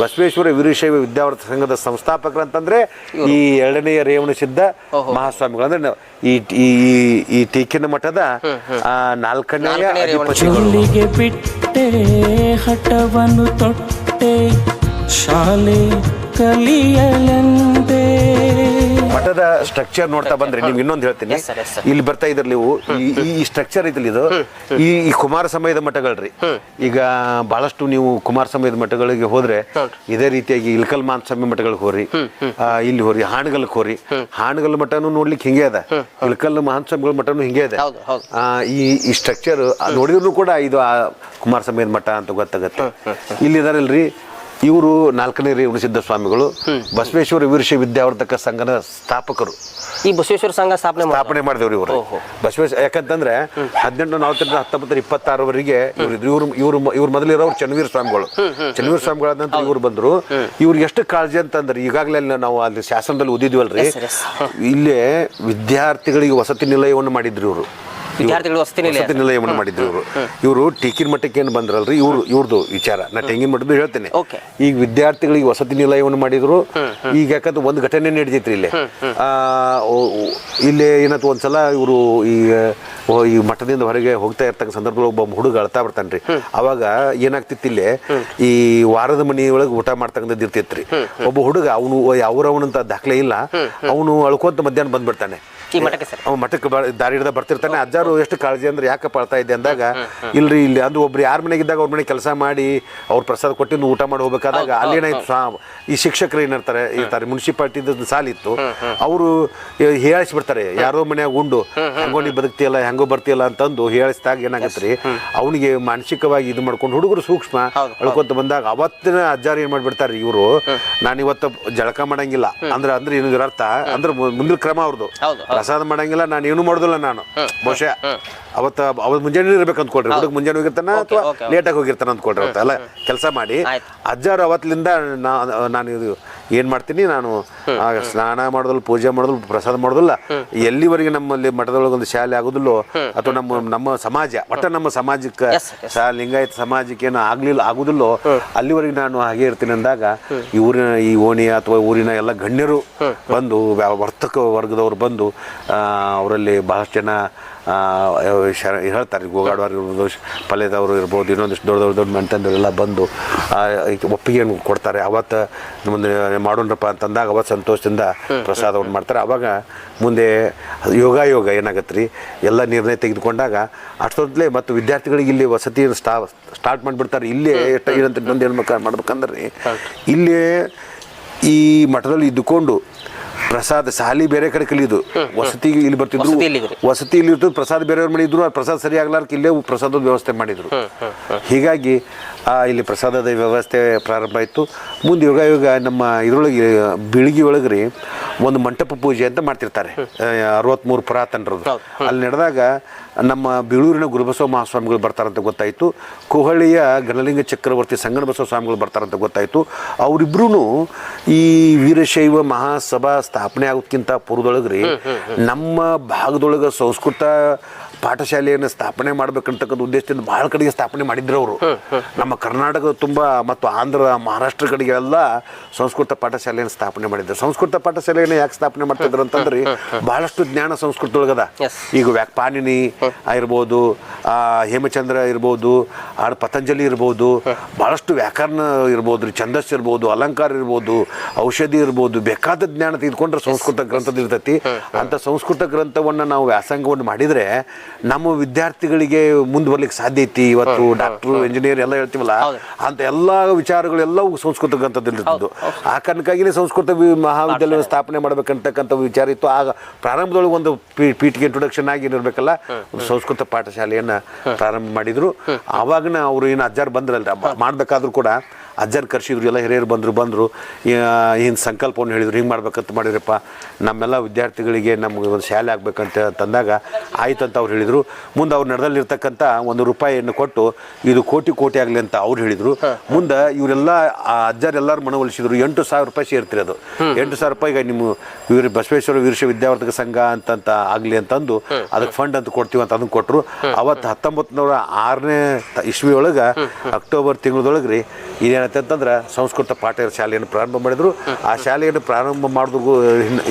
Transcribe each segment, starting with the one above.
ಬಸವೇಶ್ವರ ವೀರಶೈವ ವಿದ್ಯಾವರ್ತ ಸಂಘದ ಸಂಸ್ಥಾಪಕರು ಅಂತಂದ್ರೆ ಈ ಎರಡನೆಯ ರೇವಣ ಸಿದ್ಧ ಮಹಾಸ್ವಾಮಿಗಳು. ಅಂದ್ರೆ ಈ ಈ ಟೀಕಿನ ಮಠದ ಆ, ನಾಲ್ಕನೆಯ ಬಿಟ್ಟೆ ಹಠವನ್ನು ತೊಟ್ಟೆ ಶಾಲೆ ಕಲಿಯಲೆಂದೇ ಮಠದ ಸ್ಟ್ರಕ್ಚರ್ ನೋಡ್ತಾ ಬಂದ್ರೆ ನಿಮ್ಗೆ ಇನ್ನೊಂದು ಹೇಳ್ತೀನಿ. ಇಲ್ಲಿ ಬರ್ತಾ ಇದ್ರಲ್ಲಿ ನೀವು ಈ ಈ ಸ್ಟ್ರಕ್ಚರ್ ಇದ್ರಲ್ಲಿ ಇದು ಈ ಈ ಕುಮಾರ ಸಮಯದ ಮಠಗಳ್ರಿ. ಈಗ ಬಹಳಷ್ಟು ನೀವು ಕುಮಾರ ಸಮಯದ ಮಠಗಳಿಗೆ ಹೋದ್ರೆ ಇದೇ ರೀತಿಯಾಗಿ ಇಲ್ಕಲ್ ಸ್ವಾಮಿ ಮಠಗಳಿಗೆ ಹೋರಿ ಆ, ಇಲ್ಲಿ ಹೋರಿ ಹಾಣಗಲ್ಗೆ ಹೋರಿ. ಹಾಣಗಲ್ ಮಠನು ನೋಡ್ಲಿಕ್ಕೆ ಹಿಂಗೆ ಅದ. ಇಲ್ಕಲ್ ಮಹಾನ್ ಸಮಯಗಳ ಮಠನು ಹಿಂಗೆ ಅದ. ಹೌದು, ಹೌದು. ಆ, ಈ ಈ ಸ್ಟ್ರಕ್ಚರ್ ನೋಡಿದ್ರು ಕೂಡ ಇದು ಆ ಕುಮಾರ ಸಮಯದ ಮಠ ಅಂತ ಗೊತ್ತಾಗತ್ತೆ. ಇಲ್ಲಿದಾರಲ್ರಿ ಇವರು ನಾಲ್ಕನೇ ರೇವಣ ಸಿದ್ಧ ಸ್ವಾಮಿಗಳು. ಬಸವೇಶ್ವರ ವಿರ್ಷಿ ವಿದ್ಯಾವರ್ಧಕ ಸಂಘದ ಸ್ಥಾಪಕರು. ಈ ಬಸವೇಶ್ವರ ಸಂಘ ಸ್ಥಾಪನೆ ಸ್ಥಾಪನೆ ಮಾಡಿದವ್ರು ಇವರು. ಬಸವೇಶ್ವರ ಯಾಕಂತಂದ್ರೆ ಹದಿನೆಂಟು ನಲವತ್ತರಿಂದ ಹತ್ತೊಂಬತ್ತರ ಇಪ್ಪತ್ತಾರವರೆಗೆ ಇವರು ಇವರು ಇವರು ಇವ್ರು ಮೊದಲಿರೋರು ಚನ್ನವೀರ ಸ್ವಾಮಿಗಳು. ಚನ್ನವೀರ ಸ್ವಾಮಿಗಳಾದ ನಂತರ ಇವ್ರು ಬಂದ್ರು. ಇವ್ರು ಎಷ್ಟು ಕಾಳಜಿ ಅಂತಂದ್ರೆ ಈಗಾಗಲೇ ಅಲ್ಲಿ ನಾವು ಅಲ್ಲಿ ಶಾಸನದಲ್ಲಿ ಓದಿದ್ವಲ್ರಿ. ಇಲ್ಲೇ ವಿದ್ಯಾರ್ಥಿಗಳಿಗೆ ವಸತಿ ನಿಲಯವನ್ನು ಮಾಡಿದ್ರು ಇವರು. ವಿದ್ಯಾರ್ಥಿಗಳು ವಸತಿ ನಿಲಯ ವಸತಿ ನಿಲಯವನ್ನು ಮಾಡಿದ್ರು ಇವರು. ಇವರು ಟೀಕಿನ ಮಟ್ಟಕ್ಕೆ ಏನು ಬಂದ್ರಲ್ರಿ? ಇವರು ಇವ್ರದ್ದು ವಿಚಾರ. ನಾ ತೆಂಗಿನ ಮಟ್ಟದ್ದು ಹೇಳ್ತೇನೆ. ಈಗ ವಿದ್ಯಾರ್ಥಿಗಳಿಗೆ ವಸತಿ ನಿಲಯವನ್ನು ಮಾಡಿದ್ರು. ಈಗ ಯಾಕಂದ್ರೆ ಒಂದು ಘಟನೆ ನಡೆದಿತ್ತು ಇಲ್ಲಿ. ಇಲ್ಲಿ ಏನತ್ತು ಒಂದ್ಸಲ ಇವರು ಈ ಓ, ಈ ಮಠದಿಂದ ಹೊರಗೆ ಹೋಗ್ತಾ ಇರ್ತಕ್ಕ ಸಂದರ್ಭದಲ್ಲಿ ಒಬ್ಬ ಹುಡುಗ ಅಳ್ತಾ ಬರ್ತಾನ್ರಿ. ಅವಾಗ ಏನಾಗ್ತಿತ್ತು ಇಲ್ಲಿ ಈ ವಾರದ ಮನಿ ಒಳಗೆ ಊಟ ಮಾಡ್ತಕ್ಕಂಥದ್ದು ಇರ್ತೈತ್ರಿ. ಒಬ್ಬ ಹುಡುಗ ಅವನು ಅವರವನಂತ ದಾಖಲೆ ಇಲ್ಲ. ಅವನು ಅಳ್ಕೊಂತ ಮಧ್ಯಾಹ್ನ ಬಂದ್ಬಿಡ್ತಾನೆ. ಮಠಕ್ಕೆ ದಾರಿ ಹಿಡ್ದ ಬರ್ತಿರ್ತಾನೆ. ಅಜ್ಜಾರು ಎಷ್ಟು ಕಾಳಜಿ ಅಂದ್ರೆ ಯಾಕೆ ಅಳ್ತಾ ಇದ್ದೆ ಅಂದಾಗ ಇಲ್ರಿ ಇಲ್ಲಿ ಅಂದ್ರೆ ಒಬ್ರು ಯಾರ ಮನೆಗೆ ಇದ್ದಾಗ ಅವ್ರ ಮನೆ ಕೆಲಸ ಮಾಡಿ ಅವ್ರ ಪ್ರಸಾದ ಕೊಟ್ಟಿದ್ದು ಊಟ ಮಾಡಿ ಹೋಗ್ಬೇಕಾದಾಗ ಅಲ್ಲೇನಾಯ್ತು ಏನಾಯ್ತು ಈ ಶಿಕ್ಷಕರು ಏನಿರ್ತಾರೆ ಇರ್ತಾರೆ ಮುನ್ಸಿಪಾಲ್ಟಿದ ಸಾಲಿತ್ತು ಅವರು ಹೇಳಿಸ್ಬಿಡ್ತಾರೆ ಯಾರೋ ಮನೆಯಾಗ ಉಂಡು. ಹೆಂಗೋ ನೀ ಬದುಕ್ತಿಯಲ್ಲ ಹೆಂಗೋ ಬರ್ತಿಯಲ್ಲ ಅಂತಂದು ಹೇಳಿಸಿದಾಗ ಏನಾಗತ್ರಿ? ಅವನಿಗೆ ಮಾನಸಿಕವಾಗಿ ಇದು ಮಾಡ್ಕೊಂಡು ಹುಡುಗರು ಸೂಕ್ಷ್ಮ. ಅಳ್ಕೊಂತ ಬಂದಾಗ ಅವತ್ತಿನ ಅಜ್ಜಾರು ಏನ್ ಮಾಡ್ಬಿಡ್ತಾರೆ ಇವರು? ನಾನು ಇವತ್ತು ಜಳಕ ಮಾಡಂಗಿಲ್ಲ. ಅಂದ್ರೆ ಅಂದ್ರೆ ಏನು ಅರ್ಥ ಅಂದ್ರೆ ಮುಂದಿನ ಕ್ರಮ ಅವ್ರದ್ದು ಪ್ರಸಾದ ಮಾಡಂಗಿಲ್ಲ ನಾನು ಏನು ಮಾಡೋದಿಲ್ಲ ನಾನು. ಬಹುಶಃ ಅವತ್ತ ಅವತ್ತು ಮುಂಜಾನೆ ಇರ್ಬೇಕು ಅಂದ್ಕೊಳ್ರಿ. ಹುಡುಗ ಮುಂಜಾನೆ ಹೋಗಿರ್ತಾನ ಅಥವಾ. ಲೇಟಾಗಿ ಹೋಗಿರ್ತಾನ ಅಂದ್ಕೊಳ್ರಿ ಅವತ್ತಲ್ಲ ಕೆಲಸ ಮಾಡಿ. ಅಜ್ಜಾರು ಅವತ್ತಿನಿಂದ ನಾನು ಇದು ಏನ್ ಮಾಡ್ತೀನಿ ನಾನು? ಸ್ನಾನ ಮಾಡೋದಲ್ಲ ಪೂಜೆ ಮಾಡೋದಲ್ಲ ಪ್ರಸಾದ ಮಾಡೋದಿಲ್ಲ ಎಲ್ಲಿವರೆಗೆ ನಮ್ಮಲ್ಲಿ ಮಠದೊಳಗೆ ಒಂದು ಶಾಲೆ ಆಗೋದಿಲ್ಲೋ ಅಥವಾ ನಮ್ಮ ನಮ್ಮ ಸಮಾಜ ಒಟ್ಟು ನಮ್ಮ ಸಮಾಜಕ್ಕೆ. ಲಿಂಗಾಯತ ಸಮಾಜಕ್ಕೆ ಏನು ಆಗ್ಲಿಲ್ಲ ಆಗುದಿಲ್ಲೋ ಅಲ್ಲಿವರೆಗೆ ನಾನು ಹಾಗೆ ಇರ್ತೀನಿ ಅಂದಾಗ ಈ ಊರಿನ ಈ ಓಣಿ ಅಥವಾ ಊರಿನ ಎಲ್ಲ ಗಣ್ಯರು ಬಂದು ವರ್ತಕ ವರ್ಗದವರು ಬಂದು ಅವರಲ್ಲಿ ಬಹಳಷ್ಟು ಜನ ಹೇಳ್ತಾರೆ ಗೋಗಾಡೋರು ಇರ್ಬೋದು ಪಲ್ಯದವರು ಇರ್ಬೋದು ಇನ್ನೊಂದಿಷ್ಟು ದೊಡ್ಡ ದೊಡ್ಡ ದೊಡ್ಡ ಮಂಟಂದವರೆಲ್ಲ ಬಂದು ಒಪ್ಪಿಗೆಯನ್ನು ಕೊಡ್ತಾರೆ. ಅವತ್ತು ಮುಂದೆ ಮಾಡೋಣಪ್ಪ ಅಂತಂದಾಗ ಅವತ್ತು ಸಂತೋಷದಿಂದ ಪ್ರಸಾದವನ್ನು ಮಾಡ್ತಾರೆ. ಅವಾಗ ಮುಂದೆ ಯೋಗ ಯೋಗ ಏನಾಗತ್ತೆ ರೀ ಎಲ್ಲ ನಿರ್ಣಯ ತೆಗೆದುಕೊಂಡಾಗ ಅಷ್ಟೊತ್ತಲೇ ಮತ್ತು ವಿದ್ಯಾರ್ಥಿಗಳಿಗೆ ಇಲ್ಲಿ ವಸತಿ ಸ್ಟಾ ಸ್ಟಾರ್ಟ್ ಮಾಡಿಬಿಡ್ತಾರೆ. ಇಲ್ಲೇ ಎಷ್ಟು ಏನಂತ ಇನ್ನೊಂದು ಹೇಳ್ಬೇಕು ಮಾಡ್ಬೇಕಂದ್ರೆ ರೀ ಇಲ್ಲೇ ಈ ಮಠದಲ್ಲಿ ಇದ್ದುಕೊಂಡು ಪ್ರಸಾದ ಸಾಲಿ ಬೇರೆ ಕಡೆ ಕಲಿಯೋದು. ವಸತಿ ಇಲ್ಲಿ ಬರ್ತಿದ್ರು. ವಸತಿ ಇಲ್ಲಿ ಇರ್ತದೆ ಪ್ರಸಾದ ಬೇರೆಯವ್ರ ಮನೆ ಇದ್ರು ಆ ಪ್ರಸಾದ ಸರಿ ಆಗ್ಲಾರ್ಕ ಇಲ್ಲೇ ಪ್ರಸಾದದ ವ್ಯವಸ್ಥೆ ಮಾಡಿದ್ರು. ಹೀಗಾಗಿ ಇಲ್ಲಿ ಪ್ರಸಾದದ ವ್ಯವಸ್ಥೆ ಪ್ರಾರಂಭ ಆಯಿತು. ಮುಂದೆ ಯುಗ ಯುಗ ನಮ್ಮ ಇದ್ರೊಳಗೆ ಬೀಳಿಗೆ ಒಳಗೆ ರೀ ಒಂದು ಮಂಟಪ ಪೂಜೆ ಅಂತ ಮಾಡ್ತಿರ್ತಾರೆ. ಅರವತ್ತ್ಮೂರು ಪುರಾತನರದ್ದು. ಅಲ್ಲಿ ನಡೆದಾಗ ನಮ್ಮ ಬೀಳೂರಿನ ಗುರುಬಸವ ಮಹಾಸ್ವಾಮಿಗಳು ಬರ್ತಾರಂತ ಗೊತ್ತಾಯಿತು. ಕುಹಳ್ಳಿಯ ಗಣಲಿಂಗ ಚಕ್ರವರ್ತಿ ಸಂಗಣಬಸವ ಸ್ವಾಮಿಗಳು ಬರ್ತಾರಂತ ಗೊತ್ತಾಯಿತು. ಅವರಿಬ್ರು ಈ ವೀರಶೈವ ಮಹಾಸಭಾ ಸ್ಥಾಪನೆ ಆಗೋದಕ್ಕಿಂತ ಪೂರ್ವದೊಳಗೆ ರೀ ನಮ್ಮ ಭಾಗದೊಳಗೆ ಸಂಸ್ಕೃತ ಪಾಠಶಾಲೆಯನ್ನು ಸ್ಥಾಪನೆ ಮಾಡ್ಬೇಕಂತಕ್ಕಂಥ ಉದ್ದೇಶದಿಂದ ಬಹಳ ಕಡೆಗೆ ಸ್ಥಾಪನೆ ಮಾಡಿದ್ರು ಅವರು. ನಮ್ಮ ಕರ್ನಾಟಕ ತುಂಬ ಮತ್ತು ಆಂಧ್ರ ಮಹಾರಾಷ್ಟ್ರ ಕಡೆಗೆ ಎಲ್ಲ ಸಂಸ್ಕೃತ ಪಾಠಶಾಲೆಯನ್ನು ಸ್ಥಾಪನೆ ಮಾಡಿದ್ರು. ಸಂಸ್ಕೃತ ಪಾಠಶಾಲೆಯನ್ನು ಯಾಕೆ ಸ್ಥಾಪನೆ ಮಾಡ್ತಿದ್ರು ಅಂತಂದ್ರೆ ಬಹಳಷ್ಟು ಜ್ಞಾನ ಸಂಸ್ಕೃತ Yes. ಈಗ ವ್ಯಾಕ್ಪಾನಿನಿ ಆಗಿರ್ಬೋದು ಇರ್ಬೋದು ಆ, ಹೇಮಚಂದ್ರ ಇರ್ಬೋದು ಆಡ್ ಪತಂಜಲಿ ಇರ್ಬೋದು ಬಹಳಷ್ಟು ವ್ಯಾಕರಣ ಇರ್ಬೋದು ರೀ ಛಂದಸ್ ಇರ್ಬೋದು ಅಲಂಕಾರ ಇರ್ಬೋದು ಔಷಧಿ ಇರ್ಬೋದು ಬೇಕಾದ ಜ್ಞಾನ ತೆಗೆದುಕೊಂಡ್ರೆ ಸಂಸ್ಕೃತ ಗ್ರಂಥದ ಇರ್ತೈತಿ. ಅಂತ ಸಂಸ್ಕೃತ ಗ್ರಂಥವನ್ನು ನಾವು ವ್ಯಾಸಂಗವನ್ನು ಮಾಡಿದರೆ ನಮ್ಮ ವಿದ್ಯಾರ್ಥಿಗಳಿಗೆ ಮುಂದೆ ಬರ್ಲಿಕ್ಕೆ ಸಾಧ್ಯ ಐತಿ. ಇವತ್ತು ಡಾಕ್ಟ್ರು ಇಂಜಿನಿಯರ್ ಎಲ್ಲ ಹೇಳ್ತೀವಲ್ಲ ಅಂತ ಎಲ್ಲ ವಿಚಾರಗಳೆಲ್ಲವೂ ಸಂಸ್ಕೃತಕ್ಕಂಥದ್ದು ಆ ಕಾರಣಕ್ಕಾಗಿನೇ ಸಂಸ್ಕೃತ ಮಹಾವಿದ್ಯಾಲಯ ಸ್ಥಾಪನೆ ಮಾಡ್ಬೇಕಂತಕ್ಕಂಥ ವಿಚಾರ ಇತ್ತು. ಆಗ ಪ್ರಾರಂಭದೊಳಗೆ ಒಂದು ಪೀ- ಪೀಠಿಗೆ ಇಂಟ್ರೊಡಕ್ಷನ್ ಆಗಿ ಏನಿರ್ಬೇಕಲ್ಲ ಸಂಸ್ಕೃತ ಪಾಠಶಾಲೆಯನ್ನ ಪ್ರಾರಂಭ ಮಾಡಿದ್ರು. ಆವಾಗನ ಅವರು ಏನು ಅಜ್ಜಾರ್ ಬಂದ್ರಲ್ಲ ಮಾಡ್ಬೇಕಾದ್ರು ಕೂಡ ಅಜ್ಜಾರ್ ಕರ್ಸಿದ್ರು ಎಲ್ಲ ಹಿರಿಯರು ಬಂದರು ಬಂದರು. ಏನು ಸಂಕಲ್ಪವನ್ನು ಹೇಳಿದ್ರು ಹಿಂಗೆ ಮಾಡ್ಬೇಕಂತ ಮಾಡಿದ್ರಪ್ಪ. ನಮ್ಮೆಲ್ಲ ವಿದ್ಯಾರ್ಥಿಗಳಿಗೆ ನಮ್ಗೆ ಒಂದು ಶಾಲೆ ಆಗ್ಬೇಕಂತ ತಂದಾಗ ಆಯ್ತು ಅಂತ ಅವ್ರು ಹೇಳಿದರು. ಮುಂದೆ ಅವ್ರು ನಡೆದಲ್ಲಿರ್ತಕ್ಕಂಥ ಒಂದು ರೂಪಾಯಿಯನ್ನು ಕೊಟ್ಟು ಇದು ಕೋಟಿ ಕೋಟಿ ಆಗಲಿ ಅಂತ ಅವ್ರು ಹೇಳಿದರು. ಮುಂದೆ ಇವರೆಲ್ಲ ಆ ಅಜ್ಜಾರ್ ಎಲ್ಲರೂ ಮನವೊಲಿಸಿದ್ರು. ಎಂಟು ಸಾವಿರ ರೂಪಾಯಿ ಸೇರ್ತಿರೋದು ಎಂಟು ಸಾವಿರ ರೂಪಾಯಿಗೆ ನಿಮ್ಮ ವೀರ ಬಸವೇಶ್ವರ ವೀರಶ ವಿದ್ಯಾವರ್ಧಕ ಸಂಘ ಅಂತಂತ ಆಗಲಿ ಅಂತಂದು ಅದಕ್ಕೆ ಫಂಡ್ ಅಂತ ಕೊಡ್ತೀವಿ ಅಂತ ಅದನ್ನು ಕೊಟ್ಟರು ಅವತ್ತು ಹತ್ತೊಂಬತ್ತು ನೂರ ಆರನೇ ಇಸ್ವಿ ಒಳಗೆ ಅಕ್ಟೋಬರ್ ತಿಂಗಳದೊಳಗೆ ರೀ ಇದೇನೈತೆ ಅಂತಂದ್ರೆ ಸಂಸ್ಕೃತ ಪಾಠ ಶಾಲೆಯನ್ನು ಪ್ರಾರಂಭ ಮಾಡಿದ್ರು. ಆ ಶಾಲೆಯನ್ನು ಪ್ರಾರಂಭ ಮಾಡಿದ್ರು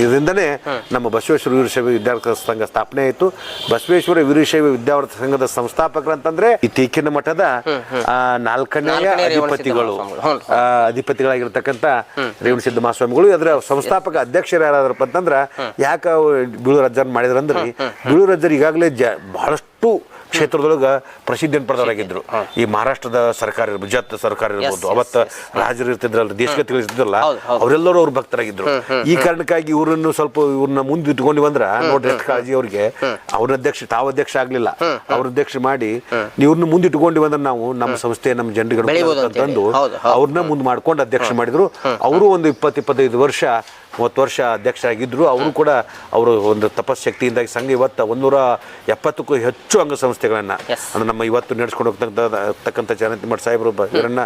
ಇದರಿಂದನೇ ನಮ್ಮ ಬಸವೇಶ್ವರ ವೀರಶ ವಿದ್ಯಾರ್ಥಿ ಸಂಘ ಸ್ಥಾಪನೆ ಆಯಿತು. ಬಸವೇಶ್ವರ ವೀರಶೈವ ವಿದ್ಯಾರ್ಥಿ ಸಂಘದ ಸಂಸ್ಥಾಪಕರು ಅಂತಂದ್ರೆ ಈ ತೀಕಿನ ಮಠದ ಆ, ನಾಲ್ಕನೆಯ ಅಧಿಪತಿಗಳು. ಅಧಿಪತಿಗಳಾಗಿರ್ತಕ್ಕಂಥ ರೇವಣ ಸಿದ್ಧ ಮಹಾಸ್ವಾಮಿಗಳು ಅದರ ಸಂಸ್ಥಾಪಕ ಅಧ್ಯಕ್ಷರು ಯಾರಾದ್ರಪ್ಪ ಅಂತಂದ್ರ ಯಾಕ ಬೀಳು ರಜ್ಜನ್ ಮಾಡಿದ್ರಂದ್ರೆ ಬೀಳು ರಜ್ಜರ್ ಈಗಾಗಲೇ ಜ ಬಹಳಷ್ಟು ಕ್ಷೇತ್ರದೊಳಗ ಪ್ರಸಿದ್ಧಿಯನ್ನು ಪಡೆದವರಾಗಿದ್ರು ಈ ಮಹಾರಾಷ್ಟ್ರದ ಸರ್ಕಾರ ಇರ್ಬೋದು ಸರ್ಕಾರ ಇರ್ಬೋದು ಅವತ್ತ ರಾಜರು ಇರ್ತಿದ್ರಲ್ಲ ದೇಶಗತಿಗಳು ಇರ್ತಿದ್ರಲ್ಲ. ಅವರೆಲ್ಲರೂ ಅವ್ರ ಭಕ್ತರಾಗಿದ್ರು. ಈ ಕಾರಣಕ್ಕಾಗಿ ಇವರನ್ನು ಸ್ವಲ್ಪ ಇವ್ರನ್ನ ಮುಂದೆ ಇಟ್ಕೊಂಡು ಬಂದ್ರ ನೋಡ್ರಿ ಎಷ್ಟು ಕಾಳಜಿ ಅವ್ರಿಗೆ ಅವ್ರ ಅಧ್ಯಕ್ಷ ತಾವು ಅಧ್ಯಕ್ಷ ಆಗಲಿಲ್ಲ. ಅವ್ರ ಅಧ್ಯಕ್ಷ ಮಾಡಿ ಇವ್ರನ್ನ ಮುಂದೆ ಇಟ್ಕೊಂಡು ಬಂದ್ರೆ ನಾವು ನಮ್ಮ ಸಂಸ್ಥೆ ನಮ್ಮ ಜನರಿಗೆ ತಂದು. ಅವ್ರನ್ನ ಮುಂದೆ ಮಾಡ್ಕೊಂಡು ಅಧ್ಯಕ್ಷ ಮಾಡಿದ್ರು. ಅವರು ಒಂದು ಇಪ್ಪತ್ತು ಇಪ್ಪತ್ತೈದು ವರ್ಷ ಮೂವತ್ತು ವರ್ಷ ಅಧ್ಯಕ್ಷ ಆಗಿದ್ರು ಅವರು ಕೂಡ ಅವರು ಒಂದು ತಪಸ್ಶಕ್ತಿಯಿಂದಾಗಿ ಸಂಘ ಇವತ್ತು ಒಂದೂರ ಎಪ್ಪತ್ತಕ್ಕೂ ಹೆಚ್ಚು ಅಂಗಸಂಸ್ಥೆಗಳನ್ನು ಅಂದರೆ ನಮ್ಮ ಇವತ್ತು ನಡೆಸ್ಕೊಂಡು ಹೋಗ್ತಕ್ಕಂಥ ಚರಣತಿ ಮಠ ಸಾಹೇಬರು ವೀರಣ್ಣ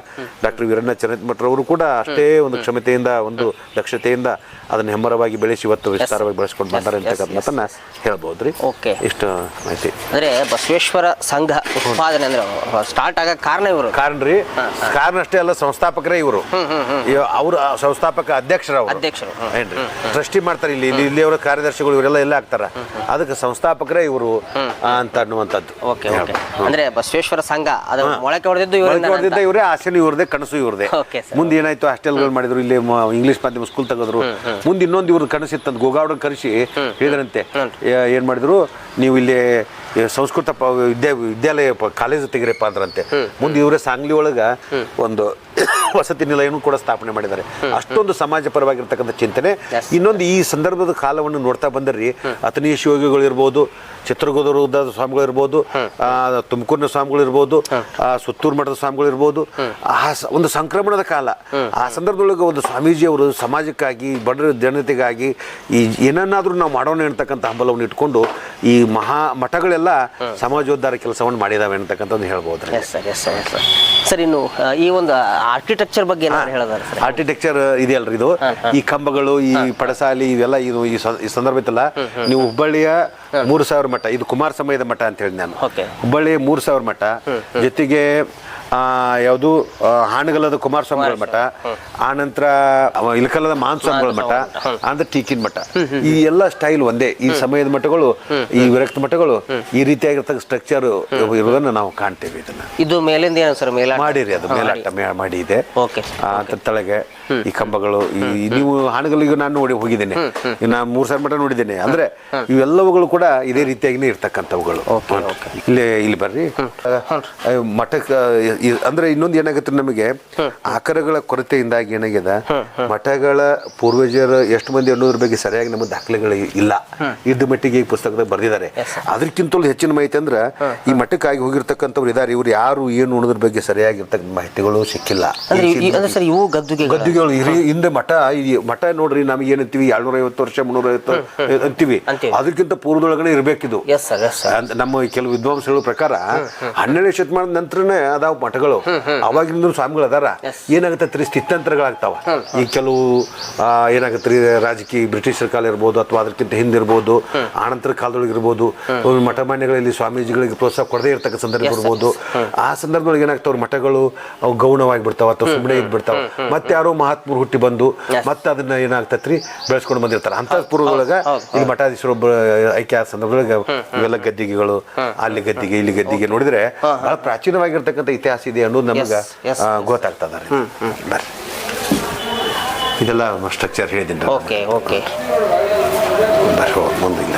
ಡಾಕ್ಟರ್ ವೀರಣ್ಣ ಚರಣತಿ ಮಠರವರು ಕೂಡ ಅಷ್ಟೇ ಒಂದು ಕ್ಷಮತೆಯಿಂದ ಒಂದು ದಕ್ಷತೆಯಿಂದ ಅದನ್ನು ಹೆಮ್ಮರವಾಗಿ ಬೆಳೆಸಿ ಇವತ್ತು ವಿಸ್ತಾರವಾಗಿ ಬೆಳೆಸ್ಕೊಂಡು ಬಂದಾರೆ ಅಂತಕ್ಕಂಥದ್ದನ್ನು ಹೇಳ್ಬೋದು ರೀ Okay. ಇಷ್ಟು ಮಾಹಿತಿ. ಅಂದರೆ ಬಸವೇಶ್ವರ ಸಂಘ ಉತ್ಪಾದನೆ ಅಂದರೆ ಸ್ಟಾರ್ಟ್ ಆಗ ಕಾರಣ ಇವರು. ಕಾರಣ ರೀ ಕಾರಣ ಅಷ್ಟೇ ಅಲ್ಲ ಸಂಸ್ಥಾಪಕರೇ ಇವರು. ಅವರು ಸಂಸ್ಥಾಪಕ ಅಧ್ಯಕ್ಷರ ಅವರು ಅಧ್ಯಕ್ಷರು. ಏನ್ರಿ ಟ್ರಸ್ಟಿ ಮಾಡ್ತಾರೆ ಇಲ್ಲಿ. ಇಲ್ಲಿ ಇಲ್ಲಿಯವರ ಕಾರ್ಯದರ್ಶಿಗಳು ಇವರೆಲ್ಲ ಎಲ್ಲ ಆಗ್ತಾರ. ಅದಕ್ಕೆ ಸಂಸ್ಥಾಪಕರೇ ಇವರು ಅಂತ ಅನ್ನುವಂಥದ್ದು. Okay okay. ಅಂದ್ರೆ ಬಸವೇಶ್ವರ ಸಂಘ ಅದು ಮೊಳಕೆ ಹೊಡೆದಿದ್ದು ಮೊಳಕೆ ಹೊಡೆದಿದ್ದ ಇವರಿಂದ ಇವರೇ ಆಸೆನೂ ಇವ್ರದೇ ಕನಸು ಇವ್ರದೇ Okay, sir. ಮುಂದೆ ಏನಾಯ್ತು ಹಾಸ್ಟೆಲ್ಗಳು ಮಾಡಿದ್ರು ಇಲ್ಲಿ ಮ- ಇಂಗ್ಲಿಷ್ ಮಾಧ್ಯಮ ಸ್ಕೂಲ್ ತೆಗೆದ್ರು. ಮುಂದೆ ಇನ್ನೊಂದು ಇವ್ರ ಕನಸಿತ್ತಂತ ಗೋಗಾವಡನ್ ಕರೆಸಿ ಹೇಳಿದ್ರಂತೆ. ಏ- ಏನ್ ಮಾಡಿದ್ರು ನೀವು ಇಲ್ಲಿ ಈ ಸಂಸ್ಕೃತ ಪ- ವಿದ್ಯಾ ವಿದ್ಯಾಲಯ ಕಾಲೇಜು ತೆಗಿರಪ್ಪ ಅಂದ್ರಂತೆ. ಮುಂದೆ ಇವರೇ ಸಾಂಗ್ಲಿ ಒಳಗ ಒಂದು ವಸತಿ ನಿಲಯವನ್ನು ಕೂಡ ಸ್ಥಾಪನೆ ಮಾಡಿದ್ದಾರೆ. ಅಷ್ಟೊಂದು ಸಮಾಜ ಪರವಾಗಿರ್ತಕ್ಕಂಥ ಚಿಂತನೆ. ಇನ್ನೊಂದು ಈ ಸಂದರ್ಭದ ಕಾಲವನ್ನು ನೋಡ್ತಾ ಬಂದ್ರಿ ಅತನೀಯ ಶಿವಯೋಗಿಗಳು ಇರ್ಬೋದು ಚಿತ್ರದುರ್ಗದ ಸ್ವಾಮಿಗಳು ಇರ್ಬೋದು ತುಮಕೂರಿನ ಸ್ವಾಮಿಗಳು ಇರ್ಬೋದು ಆ, ಸುತ್ತೂರು ಮಠದ ಸ್ವಾಮಿಗಳು ಇರ್ಬೋದು. ಆ ಒಂದು ಸಂಕ್ರಮಣದ ಕಾಲ. ಆ ಸಂದರ್ಭದೊಳಗೆ ಒಂದು ಸ್ವಾಮೀಜಿ ಅವರು ಸಮಾಜಕ್ಕಾಗಿ ಬಡ ಜನತೆಗಾಗಿ ಈ ಏನನ್ನಾದರೂ ನಾವು ಮಾಡೋಣ ಅಂತಕ್ಕಂಥ ಹಂಬಲವನ್ನು ಇಟ್ಕೊಂಡು ಈ ಮಹಾ ಮಠಗಳೆಲ್ಲ ಸಮಾಜೋದ್ಧಾರ ಕೆಲಸವನ್ನು ಮಾಡಿದಾವೆ ಅಂತಕ್ಕಂಥದ್ದು ಹೇಳ್ಬೋದು ಸರ್ ಇನ್ನು ಈ ಒಂದು ಆರ್ಕಿಟೆಕ್ಚರ್ ಬಗ್ಗೆ ಹೇಳೋದಾರೆ ಸರ್? ಆರ್ಕಿಟೆಕ್ಚರ್ ಇದೆಯಲ್ಲ ಇದು. ಈ ಕಂಬಗಳು ಈ ಪಡಸಾಲಿ ಇವೆಲ್ಲ ಇದು ಈ ಸಂದರ್ಭ ಇತ್ತಲ್ಲ ನೀವು ಹುಬ್ಬಳ್ಳಿಯ ಮೂರು ಸಾವಿರ ಮಠ ಇದು ಕುಮಾರ ಸಮಯದ ಮಠ ಅಂತ ಹೇಳಿ ನಾನು. ಹುಬ್ಬಳ್ಳಿಯ ಹುಬ್ಬಳ್ಳಿ ಮೂರು ಸಾವಿರ ಮಠ ಜೊತೆಗೆ ಯಾವುದು ಆ, ಕುಮಾರ ಸ್ವಾಮಿಗಳ ಮಠ ಆನಂತರ ಇಲಕಲ್ಲದ ಇಲಕಲದ ಮಾನಸ್ವಾಮಿಗಳ ಮಠ ಅಂದ್ರೆ ಟೀಕಿನ ಮಠ. ಈ ಎಲ್ಲ ಸ್ಟೈಲ್ ಒಂದೇ. ಈ ಸಮಯದ ಮಠಗಳು ಈ ವಿರಕ್ತ ಮಠಗಳು ಈ ರೀತಿಯಾಗಿರ್ತಕ್ಕ ಸ್ಟ್ರಕ್ಚರ್ ಇರೋದನ್ನ ನಾವು ಕಾಣ್ತೇವೆ ಇದನ್ನ. ಇದು ಮೇಲಿಂದ ಏನು ಸರ್ ಮಾಡಿರಿ ಅದು ಮೇಲಾಟ ಮಾಡಿ ಇದೆ ತಳಗೆ ಈ ಕಂಬಗಳು ಈ ನೀವು ಹಾನಗಲ್ಲಿಗೂ ನಾನು ನೋಡಿ ಹೋಗಿದ್ದೇನೆ. ನಾನು ಮೂರ್ ಸಾವಿರ ಮಠ ನೋಡಿದ್ದೇನೆ. ಅಂದ್ರೆ ಇವೆಲ್ಲವುಗಳು ಕೂಡ ಇದೇ ರೀತಿಯಾಗಿನೇ ಇರ್ತಕ್ಕಂಥವುಗಳು. ಇಲ್ಲಿ ಇಲ್ಲಿ ಬರ್ರಿ. ಮಠಕ್ಕೆ ಅಂದ್ರೆ ಇನ್ನೊಂದು ಏನಾಗುತ್ತೆ ನಮಗೆ ಆಕರಗಳ ಕೊರತೆಯಿಂದಾಗಿ ಏನಾಗ್ಯದ? ಮಠಗಳ ಪೂರ್ವಜರ ಎಷ್ಟು ಮಂದಿ ಅನ್ನೋದ್ರ ಬಗ್ಗೆ ಸರಿಯಾಗಿ ನಮ್ಮ ದಾಖಲೆಗಳು ಇಲ್ಲ. ಇದ್ದ ಮಟ್ಟಿಗೆ ಈ ಪುಸ್ತಕದಾಗ ಬರೆದಿದ್ದಾರೆ. ಅದಕ್ಕಿಂತಲೂ ಹೆಚ್ಚಿನ ಮಾಹಿತಿ ಅಂದ್ರೆ ಈ ಮಠಕ್ಕಾಗಿ ಹೋಗಿರ್ತಕ್ಕಂಥವ್ರು ಇದಾರೆ. ಇವ್ರು ಯಾರು ಏನು ಅನ್ನೋದ್ರ ಬಗ್ಗೆ ಸರಿಯಾಗಿರ್ತಕ್ಕಂಥ ಮಾಹಿತಿಗಳು ಸಿಕ್ಕಿಲ್ಲ. ಅಂದ್ರೆ ಈ- ಈ- ಅಂದ್ರೆ ಸರ್ ಇವು ಗದ್ದುಗೆ ಗದ್ದಿಗಳು ಹಿರಿ ಹಿಂದೆ ಮಠ ಈ ಮಠ ನೋಡ್ರಿ ನಮ್ಗೆ ಏನಂತೀವಿ ಎರಡ್ನೂರ ಐವತ್ತು ವರ್ಷ ಮುನ್ನೂರ ಐವತ್ತು ಅಂತೀವಿ. ಅಂತೀವಿ. ಅದಕ್ಕಿಂತ ಪೂರ್ವದೊಳಗಡೆ ಇರ್ಬೇಕಿದು. ಎಸ್ ಸರ್ ಎಸ್ ಸರ್ ಅಂತ ನಮ್ಮ ಕೆಲವು ವಿದ್ವಾಂಸಗಳ ಪ್ರಕಾರ ಹನ್ನೆರಡನೇ ಶತಮಾನದ ನಂತರನೇ ಅದಾವ ಮಠಗಳು. ಅವಾಗಿಂದ ಸ್ವಾಮಿಗಳು ಅದಾರ. ಏನಾಗುತ್ತೆ ರೀ ಸ್ಥಿತ್ಯಂತರಗಳಾಗ್ತಾವ. ಈ ಕೆಲವು ಏನಾಗುತ್ತೆ ರೀ ರಾಜಕೀಯ ಬ್ರಿಟಿಷರ ಕಾಲ ಇರ್ಬೋದು ಅಥವಾ ಅದಕ್ಕಿಂತ ಹಿಂದಿರ್ಬೋದು ಆನಂತರ ಕಾಲದೊಳಗೆ ಇರ್ಬೋದು ಮಠ ಮಾನ್ಯಗಳಲ್ಲಿ ಸ್ವಾಮೀಜಿಗಳಿಗೆ ಪ್ರೋತ್ಸಾಹ ಕೊಡದೇ ಇರ್ತಕ್ಕ ಸಂದರ್ಭ ಇರ್ಬೋದು. ಆ ಸಂದರ್ಭದೊಳಗೆ ಏನಾಗ್ತಾವ ಮಠಗಳು ಅವು ಗೌಣವಾಗಿ ಬಿಡ್ತಾವ ಅಥವಾ ಸುಮ್ಮನೆ ಇದ್ಬಿಡ್ತಾವ. ಮತ್ತೆ ಯಾರೋ ಮಹಾತ್ಮರು ಹುಟ್ಟಿ ಬಂದು ಮತ್ತೆ ಅದನ್ನ ಏನಾಗ್ತತ್ರಿ ಬೆಳೆಸ್ಕೊಂಡು ಬಂದಿರ್ತಾರ. ಅಂತ ಪೂರ್ವದೊಳಗ ಇಲ್ಲಿ ಮಠಾಧೀಶರೊಬ್ಬ ಐಕ್ಯ ಆ ಸಂದರ್ಭದೊಳಗೆ ಇವೆಲ್ಲ ಗದ್ದಿಗೆಗಳು ಅಲ್ಲಿ ಗದ್ದಿಗೆ ಇಲ್ಲಿ ಗದ್ದಿಗೆ ನೋಡಿದ್ರೆ ಬಹಳ ಪ್ರಾಚೀನವಾಗಿರ್ತಕ್ಕಂಥ ಇತಿಹಾಸ ಇತಿಹಾಸ ಇದೆ ಅನ್ನೋದು ನಮಗೆ ಗೊತ್ತಾಗ್ತದ ರೀ ಬರ್ರಿ. ಇದೆಲ್ಲ ಸ್ಟ್ರಕ್ಚರ್ ಹೇಳಿದ್ದೀನಿ. ಓಕೆ ಓಕೆ ಬರ್ರಿ ಮುಂದಿಲ್ಲ